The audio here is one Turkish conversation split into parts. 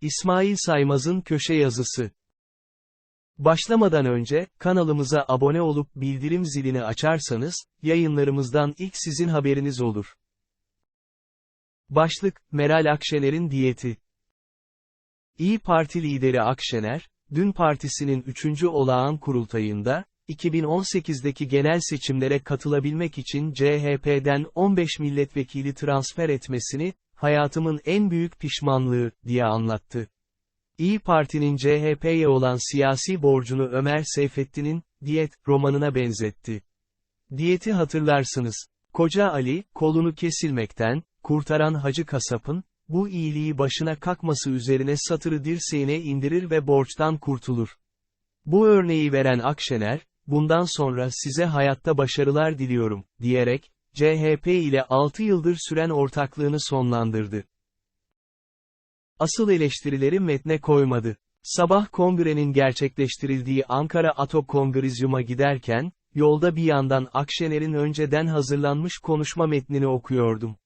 İsmail Saymaz'ın köşe yazısı. Başlamadan önce, kanalımıza abone olup bildirim zilini açarsanız, yayınlarımızdan ilk sizin haberiniz olur. Başlık, Meral Akşener'in diyeti. İyi Parti lideri Akşener, dün partisinin 3. olağan kurultayında, 2018'deki genel seçimlere katılabilmek için CHP'den 15 milletvekili transfer etmesini, hayatımın en büyük pişmanlığı, diye anlattı. İyi Parti'nin CHP'ye olan siyasi borcunu Ömer Seyfettin'in, Diyet, romanına benzetti. Diyeti hatırlarsınız. Koca Ali, kolunu kesilmekten, kurtaran Hacı Kasap'ın, bu iyiliği başına kalkması üzerine satırı dirseğine indirir ve borçtan kurtulur. Bu örneği veren Akşener, bundan sonra size hayatta başarılar diliyorum, diyerek, CHP ile 6 yıldır süren ortaklığını sonlandırdı. Asıl eleştirileri metne koymadı. Sabah kongrenin gerçekleştirildiği Ankara Ato Kongrezyum'a giderken, yolda bir yandan Akşener'in önceden hazırlanmış konuşma metnini okuyordum.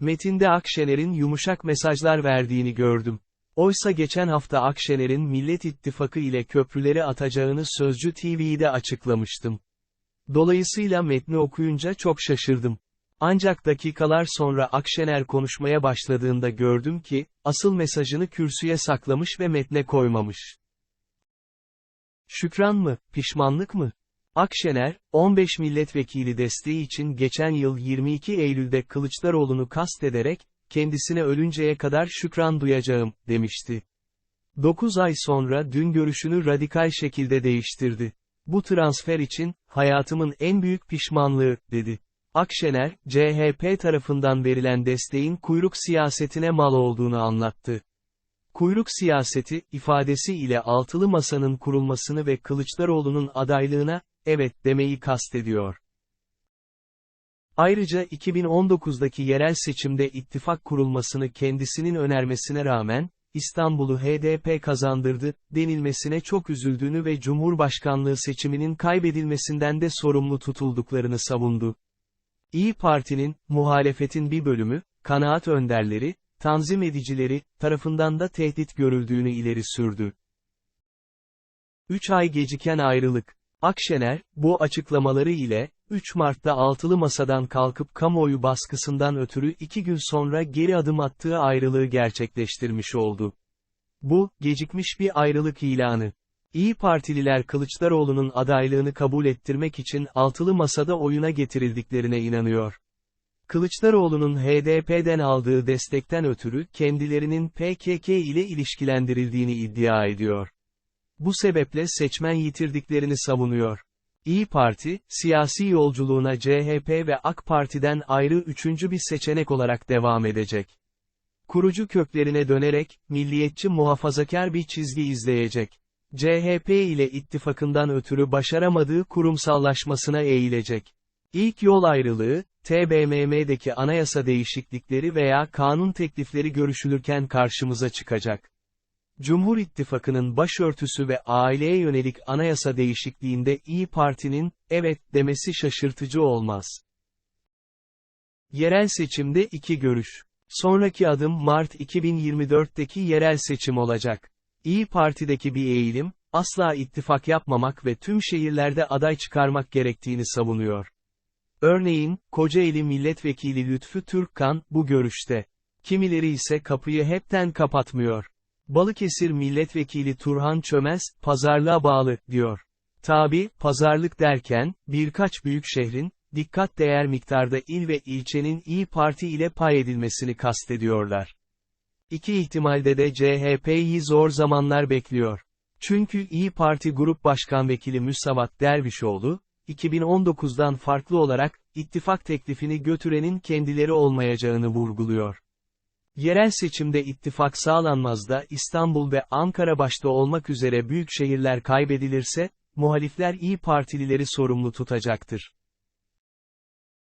Metinde Akşener'in yumuşak mesajlar verdiğini gördüm. Oysa geçen hafta Akşener'in Millet İttifakı ile köprüleri atacağını Sözcü TV'de açıklamıştım. Dolayısıyla metni okuyunca çok şaşırdım. Ancak dakikalar sonra Akşener konuşmaya başladığında gördüm ki, asıl mesajını kürsüye saklamış ve metne koymamış. Şükran mı, pişmanlık mı? Akşener, 15 milletvekili desteği için geçen yıl 22 Eylül'de Kılıçdaroğlu'nu kastederek, kendisine ölünceye kadar şükran duyacağım, demişti. 9 ay sonra dün görüşünü radikal şekilde değiştirdi. Bu transfer için, hayatımın en büyük pişmanlığı, dedi. Akşener, CHP tarafından verilen desteğin kuyruk siyasetine mal olduğunu anlattı. Kuyruk siyaseti, ifadesi ile altılı masanın kurulmasını ve Kılıçdaroğlu'nun adaylığına, evet demeyi kastediyor. Ayrıca 2019'daki yerel seçimde ittifak kurulmasını kendisinin önermesine rağmen, İstanbul'u HDP kazandırdı, denilmesine çok üzüldüğünü ve Cumhurbaşkanlığı seçiminin kaybedilmesinden de sorumlu tutulduklarını savundu. İyi Parti'nin, muhalefetin bir bölümü, kanaat önderleri, tanzim edicileri, tarafından da tehdit görüldüğünü ileri sürdü. 3 ay geciken ayrılık. Akşener, bu açıklamaları ile, 3 Mart'ta altılı masadan kalkıp kamuoyu baskısından ötürü 2 gün sonra geri adım attığı ayrılığı gerçekleştirmiş oldu. Bu, gecikmiş bir ayrılık ilanı. İyi Partililer Kılıçdaroğlu'nun adaylığını kabul ettirmek için altılı masada oyuna getirildiklerine inanıyor. Kılıçdaroğlu'nun HDP'den aldığı destekten ötürü kendilerinin PKK ile ilişkilendirildiğini iddia ediyor. Bu sebeple seçmen yitirdiklerini savunuyor. İyi Parti, siyasi yolculuğuna CHP ve AK Parti'den ayrı üçüncü bir seçenek olarak devam edecek. Kurucu köklerine dönerek, milliyetçi muhafazakar bir çizgi izleyecek. CHP ile ittifakından ötürü başaramadığı kurumsallaşmasına eğilecek. İlk yol ayrılığı, TBMM'deki anayasa değişiklikleri veya kanun teklifleri görüşülürken karşımıza çıkacak. Cumhur İttifakı'nın başörtüsü ve aileye yönelik anayasa değişikliğinde İyi Parti'nin, evet demesi şaşırtıcı olmaz. Yerel seçimde iki görüş. Sonraki adım Mart 2024'teki yerel seçim olacak. İyi Parti'deki bir eğilim, asla ittifak yapmamak ve tüm şehirlerde aday çıkarmak gerektiğini savunuyor. Örneğin, Kocaeli Milletvekili Lütfü Türkkan, bu görüşte. Kimileri ise kapıyı hepten kapatmıyor. Balıkesir Milletvekili Turhan Çömez, pazarlığa bağlı, diyor. Tabi, pazarlık derken, birkaç büyük şehrin, dikkat değer miktarda il ve ilçenin İyi Parti ile pay edilmesini kastediyorlar. İki ihtimalde de CHP'yi zor zamanlar bekliyor. Çünkü İyi Parti Grup Başkan Vekili Müsavat Dervişoğlu, 2019'dan farklı olarak, ittifak teklifini götürenin kendileri olmayacağını vurguluyor. Yerel seçimde ittifak sağlanmaz da İstanbul ve Ankara başta olmak üzere büyük şehirler kaybedilirse, muhalifler İyi Partilileri sorumlu tutacaktır.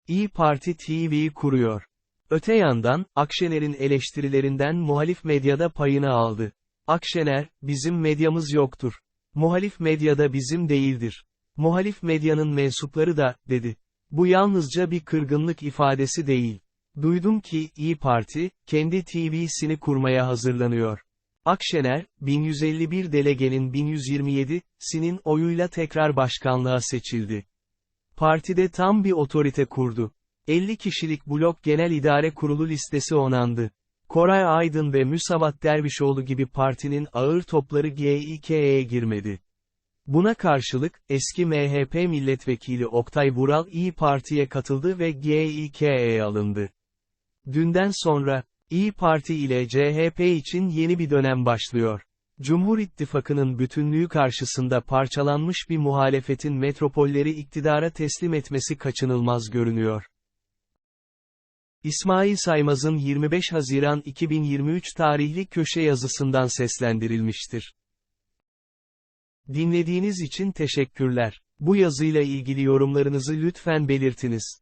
İyi Parti TV'yi kuruyor. Öte yandan, Akşener'in eleştirilerinden muhalif medyada payını aldı. Akşener, bizim medyamız yoktur. Muhalif medyada bizim değildir. Muhalif medyanın mensupları da, dedi. Bu yalnızca bir kırgınlık ifadesi değil. Duydum ki, İyi Parti, kendi TV'sini kurmaya hazırlanıyor. Akşener, 1151 delegenin 1127'sinin oyuyla tekrar başkanlığa seçildi. Partide tam bir otorite kurdu. 50 kişilik blok genel idare kurulu listesi onandı. Koray Aydın ve Müsavat Dervişoğlu gibi partinin ağır topları GİK'ye girmedi. Buna karşılık, eski MHP milletvekili Oktay Vural İyi Parti'ye katıldı ve GİK'ye alındı. Dünden sonra, İyi Parti ile CHP için yeni bir dönem başlıyor. Cumhur İttifakı'nın bütünlüğü karşısında parçalanmış bir muhalefetin metropolleri iktidara teslim etmesi kaçınılmaz görünüyor. İsmail Saymaz'ın 25 Haziran 2023 tarihli köşe yazısından seslendirilmiştir. Dinlediğiniz için teşekkürler. Bu yazıyla ilgili yorumlarınızı lütfen belirtiniz.